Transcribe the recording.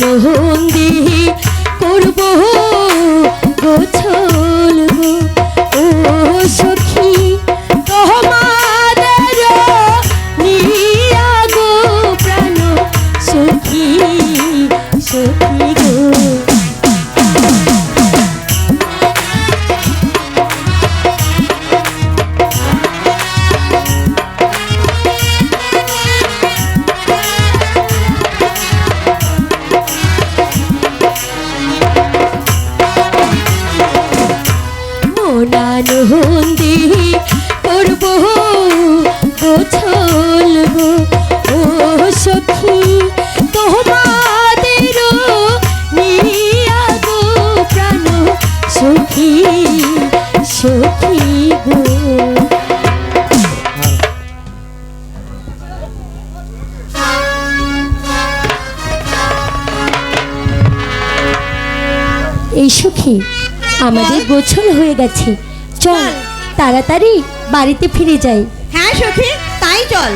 মনানন্দে করব গোছল ও সখী গো। মনানন্দে করব গো ও সখী তোমাদের নিয়া প্রাণ। সখী সখী গো। এই সুখী, আমাদের গোছল হয়ে গেছে। চল তাড়াতাড়ি বাড়িতে ফিরে যাই। হ্যাঁ সখী তাই চল।